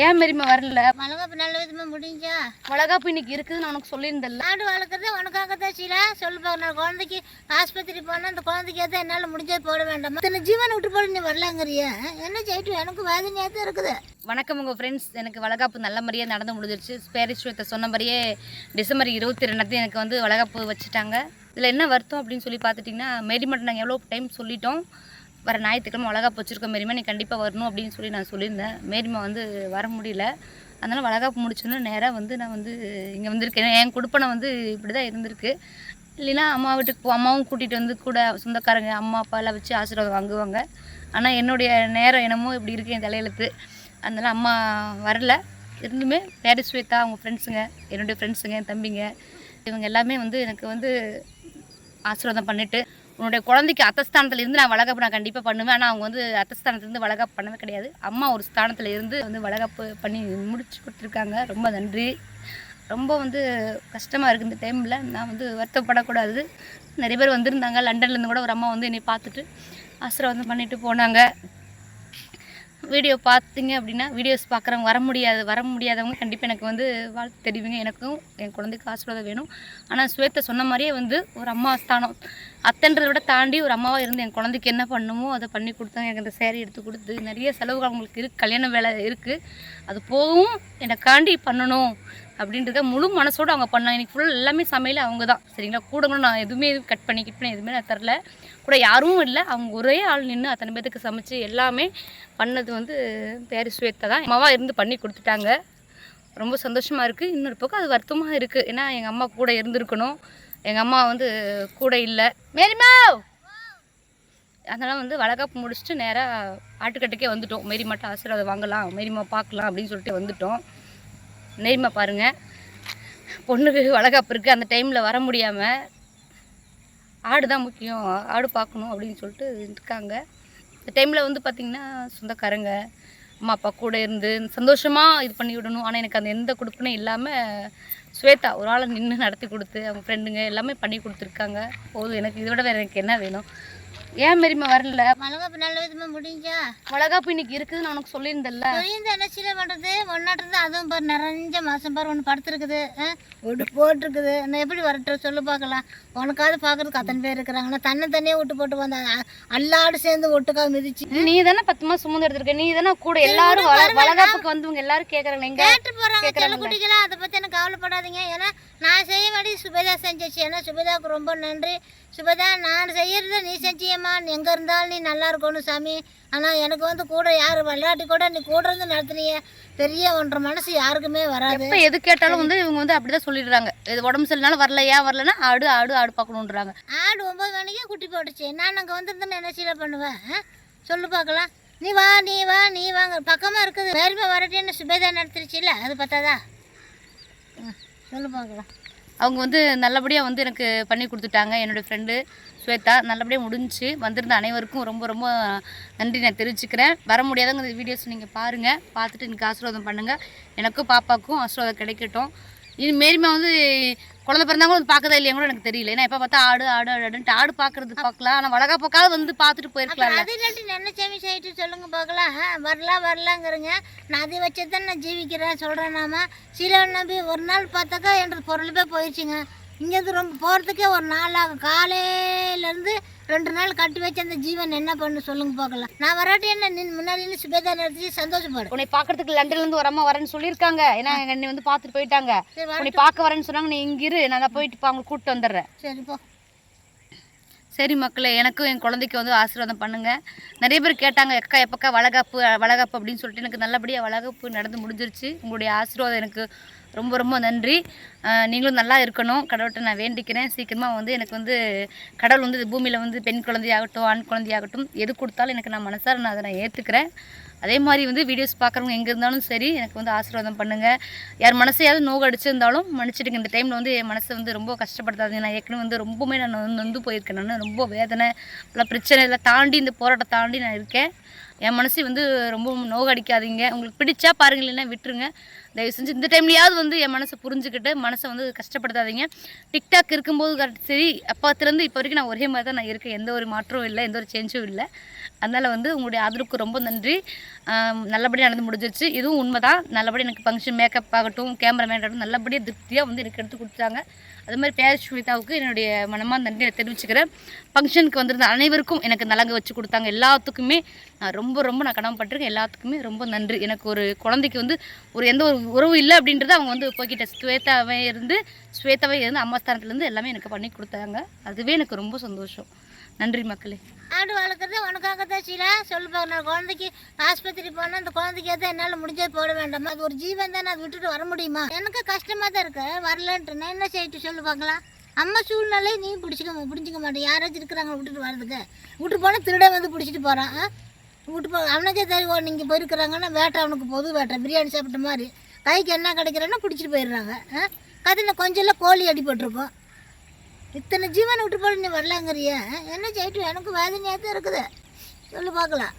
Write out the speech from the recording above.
ஏன் மாரிம்மா வரல? வளகாப்பு நல்ல விதமாக முடிஞ்சா? வளகாப்பு இன்னைக்கு இருக்குதுன்னு உனக்கு சொல்லியிருந்தேன்ல ஆடு வளர்க்குறது உனக்காக தான் சீலா. சொல்லு பார்க்க நான் குழந்தைக்கு ஆஸ்பத்திரி போனால் அந்த குழந்தைக்கு எதாவது என்னால் முடிஞ்சது போட வேண்டாம்? இத்தனை ஜீவனை விட்டு போட நீ வரலாங்கிறிய? என்ன செய்யிட்டு எனக்கு வேதனையாக தான் இருக்குது. வணக்கம் உங்கள் ஃப்ரெண்ட்ஸ் எனக்கு வளகாப்பு நல்ல மாதிரியே நடந்து முடிஞ்சிருச்சு. ஸ்பேரிஸ்வத்தை சொன்ன மாதிரியே டிசம்பர் இருபத்தி ரெண்டாவது எனக்கு வந்து வளகாப்பு வச்சுட்டாங்க. இதில் என்ன வருத்தம் அப்படின்னு சொல்லி பார்த்துட்டிங்கன்னா மேடிமட்டம் நாங்கள் எவ்வளோ டைம் சொல்லிட்டோம். வர ஞாயிற்றுக்கிழமை வளகாப்பு வச்சுருக்க மேரிமா நீ கண்டிப்பாக வரணும் அப்படின்னு சொல்லி நான் சொல்லியிருந்தேன். மேரிமா வந்து வர முடியல. அதனால் வளகாப்பு முடிச்சோன்னே நேராக வந்து நான் வந்து இங்கே வந்திருக்கேன். என் குடுப்பனை வந்து இப்படி தான் இருந்திருக்கு. இல்லைன்னா அம்மா வீட்டுக்கு போ அம்மாவும் கூட்டிகிட்டு வந்து கூட சொந்தக்காரங்க அம்மா அப்பா எல்லாம் வச்சு ஆசீர்வாதம் வாங்குவாங்க. ஆனால் என்னுடைய நேரம் என்னமோ இப்படி இருக்கு என் தலையெழுத்து. அதனால் அம்மா வரல. இருந்துமே பேரி ஸ்வேதா அவங்க ஃப்ரெண்ட்ஸுங்க என்னுடைய ஃப்ரெண்ட்ஸுங்க என் தம்பிங்க இவங்க எல்லாமே வந்து எனக்கு வந்து ஆசீர்வாதம் பண்ணிட்டு உன்னுடைய குழந்தைக்கு அத்தஸ்தானத்தில் இருந்து நான் வளகப்பு நான் கண்டிப்பாக பண்ணுவேன். ஆனால் அவங்க வந்து அத்தஸ்தானத்துலேருந்து வளகாப்பு பண்ணவே கிடையாது. அம்மா ஒரு ஸ்தானத்தில் இருந்து வந்து வளகப்பு பண்ணி முடிச்சு கொடுத்துருக்காங்க. ரொம்ப நன்றி. ரொம்ப வந்து கஷ்டமாக இருக்குது இந்த டைமில் நான் வந்து வருத்தப்படக்கூடாது. நிறைய பேர் வந்திருந்தாங்க. லண்டன்லேருந்து கூட ஒரு அம்மா வந்து என்னை பார்த்துட்டு ஆசீர்வாதம் பண்ணிட்டு போனாங்க. வீடியோ பார்த்தீங்க அப்படின்னா வீடியோஸ் பார்க்குறவங்க வர முடியாது வர முடியாதவங்க கண்டிப்பாக எனக்கு வந்து வாழ்த்து தெரிவிங்க. எனக்கும் என் குழந்தைக்கு ஆசீர்வாதம் வேணும். ஆனால் ஸ்வேத்தை சொன்ன மாதிரியே வந்து ஒரு அம்மா ஸ்தானம். அத்தன்றதை விட தாண்டி ஒரு அம்மாவாக இருந்து என் குழந்தைக்கு என்ன பண்ணுமோ அதை பண்ணி கொடுத்தாங்க எனக்கு அந்த சேரீ எடுத்து கொடுத்து நிறைய செலவுகள் அவங்களுக்கு இருக்குது கல்யாண வேலை இருக்குது அது போகவும் எனக்காண்டி பண்ணணும். அப்படின்றத முழு மனசோடு அவங்க பண்ணாங்க. இன்றைக்கி ஃபுல் எல்லாமே சமையல் அவங்க தான் சரிங்களா? கூட கூட நான் எதுவுமே கட் பண்ணி கிட் பண்ணி எதுவுமே நான் தரல. கூட யாரும் இல்லை. அவங்க ஒரே ஆள் நின்று அத்தனை பேத்துக்கு சமைச்சு எல்லாமே பண்ணது வந்து பேர் ஸ்வேதா தான். அம்மாவாக இருந்து பண்ணி கொடுத்துட்டாங்க. ரொம்ப சந்தோஷமாக இருக்குது இன்னொரு பக்கம் அது வருத்தமாக இருக்குது ஏன்னா எங்கள் அம்மா கூட இருந்திருக்கணும். எங்கள் அம்மா வந்து கூட இல்லை. மேரிமா அதனால் வந்து வளகாப்பு முடிச்சுட்டு நேராக ஆட்டுக்கட்டுக்கே வந்துட்டோம். மேரிமாட்ட ஆசீர்வாதம் வாங்கலாம். மேரிமா பார்க்கலாம் அப்படின்னு சொல்லிட்டு வந்துட்டோம். நேர்மை பாருங்கள் பொண்ணுக்கு வளகாப்பு இருக்குது அந்த டைமில் வர முடியாமல் ஆடு தான் முக்கியம் ஆடு பார்க்கணும் அப்படின்னு சொல்லிட்டு இருக்காங்க. இந்த டைமில் வந்து பார்த்திங்கன்னா சொந்தக்காரங்க அம்மா அப்பா கூட இருந்து சந்தோஷமாக இது பண்ணி விடணும். ஆனால் எனக்கு அந்த எந்த கொடுப்புனே இல்லாமல் ஸ்வேதா ஒரு ஆளை நின்று நடத்தி கொடுத்து அவங்க ஃப்ரெண்டுங்க எல்லாமே பண்ணி கொடுத்துருக்காங்க. போதும் எனக்கு இதை விட வேறு எனக்கு என்ன வேணும்? ஏன் மாரிம்மா வரல? வளகாப்பு நல்ல விதமாக முடிஞ்சா? வளகாப்பு இன்னைக்கு இருக்குதுன்னு உனக்கு சொல்லியிருந்தேன்ல. தொழில் என்ன சீலை பண்ணுறது ஒன்னாட்டுறது அதுவும் பாரு நிறைஞ்ச மாதம் பாரு ஒன்று படுத்துருக்குது. விட்டு போட்டிருக்குது. நான் எப்படி வரட்டும் சொல்லு பார்க்கலாம். உனக்காவது பார்க்கறதுக்கு அத்தனை பேர் இருக்கிறாங்கன்னா தன்னை தனியாக விட்டு போட்டு வந்த அ- எல்லாரும் சேர்ந்து ஒட்டுக்காக மிதிச்சு. நீ தானே பத்து மாசம் சுமந்து எடுத்திருக்க? நீ தானே கூட எல்லாரும் வள- வளகாப்புக்கு வந்தவங்க எல்லாரும் கேக்குறாங்க. எங்க கேட்டு போகிறாங்க செல்ல குட்டிக்கலாம் அதை பற்றி எனக்கு கவலைப்படாதீங்க. ஏன்னா நான் வேண்டியது சுபேதா செஞ்சிச்சு. ஏன்னா சுபேதாவுக்கு ரொம்ப நன்றி. சுபேதா நான் செய்யறத நீ செஞ்சியம்மா. எங்கே இருந்தாலும் நீ நல்லா இருக்கணும் சாமி. ஆனால் எனக்கு வந்து கூட யார் விளையாட்டு கூட நீ கூட இருந்து நடத்துனீங்க பெரிய ஒன்றரை மனசு யாருக்குமே வராது. எப்ப எது கேட்டாலும் வந்து இவங்க வந்து அப்படிதான் சொல்லிடுறாங்க. இது உடம்பு சரியில்லைனாலும் வரல ஏன் வரலன்னா ஆடு ஆடு ஆடு பார்க்கணுன்றாங்க ஆடு ஒம்பது மணிக்கே குட்டி போட்டுச்சு. நான் அங்கே வந்திருந்தேன்னு என்ன சீலை பண்ணுவேன்? சொல்லு பார்க்கலாம். நீ வா நீ வா நீ வாங்க. பக்கமாக இருக்குது. வேறுமே வரட்டேன்னு சுபேதா நடத்துருச்சுல்ல அது பார்த்தாதா சொல்லு பார்க்கலாம். அவங்க வந்து நல்லபடியாக வந்து எனக்கு பண்ணி கொடுத்துட்டாங்க. என்னுடைய ஃப்ரெண்டு ஸ்வேதா நல்லபடியாக முடிஞ்சுச்சு வந்திருந்த அனைவருக்கும் ரொம்ப ரொம்ப நன்றி நான் தெரிவிச்சுக்கிறேன். வர முடியாதவங்க இந்த வீடியோஸ் நீங்கள் பாருங்கள் பார்த்துட்டு எனக்கு ஆசீர்வாதம் பண்ணுங்கள் எனக்கும் பாப்பாவுக்கும் ஆசீர்வாதம் கிடைக்கட்டும். இது மேரிமா வந்து குழந்தை பிறந்தவங்க வந்து பார்க்கதா இல்லையா கூட எனக்கு தெரியல. ஏன்னா எப்போ பார்த்தா ஆடு ஆடு ஆடுன்ட்டு ஆடு பார்க்கறது பார்க்கலாம். ஆனால் வளகாப்பக்காவது வந்து பார்த்துட்டு போயிருக்கலாம்ல. அது இல்லாட்டி என்ன சாமி செய்யிட்டு சொல்லுங்க பார்க்கலாம். ஆ, வரலாம் வரலாங்கிறங்க. நான் அதை வச்சு தான் நான் ஜீவிக்கிறேன் சொல்கிறேன் நாம. சில நம்பி ஒரு நாள் பார்த்தாக்கா என்ற பொருளுமே போயிடுச்சுங்க இங்கேருந்து ரொம்ப போகிறதுக்கே ஒரு நாள் ஆகும். காலையிலேருந்து ரெண்டு நாள் கட்டி வச்சு அந்த ஜீவன் என்ன பண்ணு சொல்லுங்க பார்க்கலாம். நான் வராட்டி என்ன நின் முன்னாடி சுபேதா நடத்தி சந்தோஷப்படு. உன்னை பார்க்கறதுக்கு லண்டன்ல இருந்து அம்மா வரேன்னு சொல்லியிருக்காங்க. ஏன்னா அண்ணி வந்து பார்த்துட்டு போயிட்டாங்க. உன்னை பார்க்க வரேன்னு சொன்னாங்க நீ இங்க இரு. நான் போயிட்டு அவங்க கூப்பிட்டு வந்துடுறேன். சரி போ. சரி மக்களே எனக்கும் என் குழந்தைக்கு வந்து ஆசீர்வாதம் பண்ணுங்க. நிறைய பேர் கேட்டாங்க அக்கா எப்பக்கா வளகாப்பு வளகாப்பு? அப்படின்னு சொல்லிட்டு எனக்கு நல்லபடியாக வளகாப்பு நடந்து முடிஞ்சிருச்சு. உங்களுடைய ஆசீர்வாதம் எனக்கு ரொம்ப ரொம்ப நன்றி. நீங்களும் நல்லா இருக்கணும். கடவுள்கிட்ட நான் வேண்டிக்கிறேன். சீக்கிரமாக வந்து எனக்கு வந்து கடவுள் வந்து பூமியில் வந்து பெண் குழந்தையாகட்டும் ஆண் குழந்தையாகட்டும் எது கொடுத்தாலும் எனக்கு நான் மனசார நான் அதை நான் ஏற்றுக்கிறேன் அதே மாதிரி வந்து வீடியோஸ் பார்க்குறவங்க எங்கே இருந்தாலும் சரி எனக்கு வந்து ஆசீர்வாதம் பண்ணுங்கள் யார் மனசையாவது நோக அடிச்சிருந்தாலும் மன்னிச்சிடுங்க. இந்த டைமில் வந்து என் மனசை வந்து ரொம்ப கஷ்டப்படுத்தாதீங்க. நான் ஏற்கனவே வந்து ரொம்பவுமே நான் நொந்து- போயிருக்கேன். நான் ரொம்ப வேதனை பல பிரச்சனை இதெல்லாம் தாண்டி இந்த போராட்டம் தாண்டி நான் இருக்கேன். என் மனசு வந்து ரொம்ப நோகடிக்காதீங்க உங்களுக்கு பிடிச்சா பாருங்கள் இல்லைன்னா விட்டுருங்க. தயவு செஞ்சு இந்த டைம்லையாவது வந்து என் மனசை புரிஞ்சுக்கிட்டு மனசை வந்து கஷ்டப்படுத்தாதீங்க. டிக்டாக் இருக்கும்போது கரெக்ட் சரி அப்போத்துலேருந்து இப்போ வரைக்கும் நான் ஒரே மாதிரி தான் நான் இருக்கேன். எந்த ஒரு மாற்றமும் இல்லை எந்த ஒரு சேஞ்சும் இல்லை. அதனால் வந்து உங்களுடைய ஆதரவுக்கு ரொம்ப நன்றி. நல்லபடியாக நடந்து முடிஞ்சிருச்சு. இதுவும் உண்மை தான் நல்லபடியாக எனக்கு ஃபங்க்ஷன் மேக்கப் ஆகட்டும் கேமராமேன் ஆகட்டும் நல்லபடியாக திருப்தியாக வந்து எனக்கு எடுத்து கொடுத்தாங்க. அது மாதிரி பேர் ஸ்வேதாவுக்கு என்னுடைய மனமாக நன்றி தெரிவிச்சுக்கிறேன். ஃபங்க்ஷனுக்கு வந்திருந்த அனைவருக்கும் எனக்கு நலங்கு வச்சு கொடுத்தாங்க. எல்லாத்துக்குமே நான் ரொம்ப ரொம்ப நான் கடமைப்பட்டிருக்கேன் எல்லாத்துக்குமே ரொம்ப நன்றி. எனக்கு ஒரு குழந்தைக்கு வந்து ஒரு எந்த ஒரு உறவு இல்லை அப்படின்றத அவங்க வந்து போய்கிட்ட ஸ்வேதாவே இருந்து ஸ்வேதாவே இருந்து அம்மா ஸ்தானத்துலேருந்து எல்லாமே எனக்கு பண்ணி கொடுத்தாங்க. அதுவே எனக்கு ரொம்ப சந்தோஷம். நன்றி மக்களே. ஆடு வளர்க்குறது உனக்காக தான் சீலா. சொல்லு நான் குழந்தைக்கு ஆஸ்பத்திரி போனால் அந்த குழந்தைக்கு தான் என்னால் முடிஞ்சே போட வேண்டாமா? அது ஒரு ஜீவன் தானே அதை விட்டுட்டு வர முடியுமா? எனக்கு கஷ்டமாக தான் இருக்கு. வரலன்ட்டு நான் என்ன செய்யிட்டு சொல்லு பார்க்கலாம். அம்மா சூழ்நிலை நீ பிடிச்சிக்க பிடிச்சிக்க மாட்டேன். யாராச்சும் இருக்கிறாங்க விட்டுட்டு வர்றதுக்கு? விட்டு போனால் திருட வந்து பிடிச்சிட்டு போகிறான் விட்டு போ. அவனுக்கே தெரியும் நீங்கள் போயிருக்கிறாங்கன்னா வேட்டை அவனுக்கு பொது வேட்டை. பிரியாணி சாப்பிட்ட மாதிரி. கைக்கு என்ன கிடைக்கிறேன்னா பிடிச்சிட்டு போயிடுறாங்க. கதில் கொஞ்சம் கோழி அடிபட்டிருக்கும் இத்தனை ஜீவனை விட்டு போட நீ வரலாங்கிறிய? என்ன செய்யட்டும் எனக்கு வேதனையாக தான் இருக்குது. சொல்லு பார்க்கலாம்.